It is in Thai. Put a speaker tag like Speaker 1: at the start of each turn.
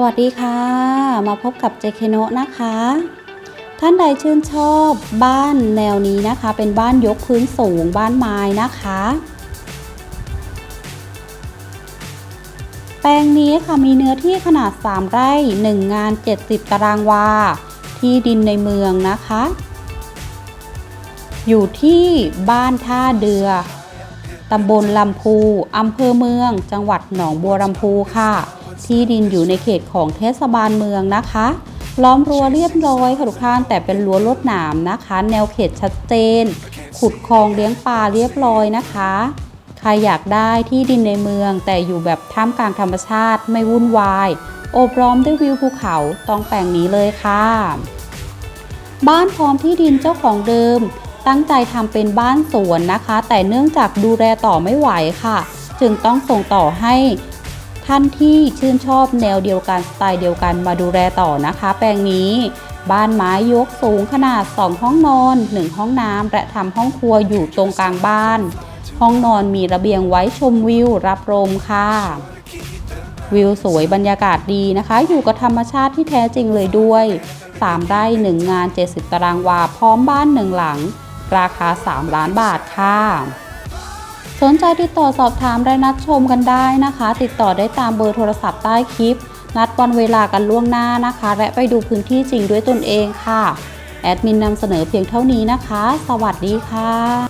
Speaker 1: สวัสดีค่ะ มาพบกับเจเคโนะนะคะ ท่านใดชื่นชอบบ้านแนวนี้นะคะ เป็นบ้านยกพื้นสูงบ้านไม้นะคะ แปลงนี้ค่ะมีเนื้อที่ขนาด 3 ไร่ 1 งาน 70 ตารางวา ที่ดินในเมืองนะคะ อยู่ที่บ้านท่าเดือตำบลลำพูอำเภอเมือง จังหวัดหนองบัวลำพูค่ะ ที่ดินอยู่ในเขตของเทศบาลเมืองนะคะ ล้อมรั้วเรียบร้อยค่ะทุกท่านแต่เป็นรั้วลวดหนามนะคะ แนวเขตชัดเจน ขุดคลองเลี้ยงปลาเรียบร้อยนะคะใครอยากได้ที่ดินในเมือง แต่อยู่แบบท่ามกลางธรรมชาติไม่วุ่นวายโอบล้อมด้วยวิวภูเขาต้องแปลงนี้เลยค่ะ บ้านพร้อมที่ดินเจ้าของเดิม ตั้งใจทำเป็นบ้านสวนนะคะ แต่เนื่องจากดูแลต่อไม่ไหวค่ะ จึงต้องส่งต่อให้ ท่านที่ชื่นชอบแนวเดียวกันสไตล์เดียวกันมาดูแลต่อนะคะ แปลงนี้บ้านไม้ยกสูงขนาด 2 ห้องนอน 1 ห้องน้ำและทำห้องครัวอยู่ตรงกลางบ้าน ห้องนอนมีระเบียงไว้ชมวิวรับลมค่ะ วิวสวยบรรยากาศดีนะคะ อยู่กับธรรมชาติที่แท้จริงเลยด้วย 3 ไร่1งาน 70 ตารางวา พร้อมบ้าน1หลัง ราคา 3 ล้านบาทค่ะ สนใจติดต่อสอบถามและนัดชมกันได้นะคะ ติดต่อได้ตามเบอร์โทรศัพท์ใต้คลิป นัดวันเวลากันล่วงหน้านะคะ และไปดูพื้นที่จริงด้วยตนเองค่ะ แอดมินนำเสนอเพียงเท่านี้นะคะ สวัสดีค่ะ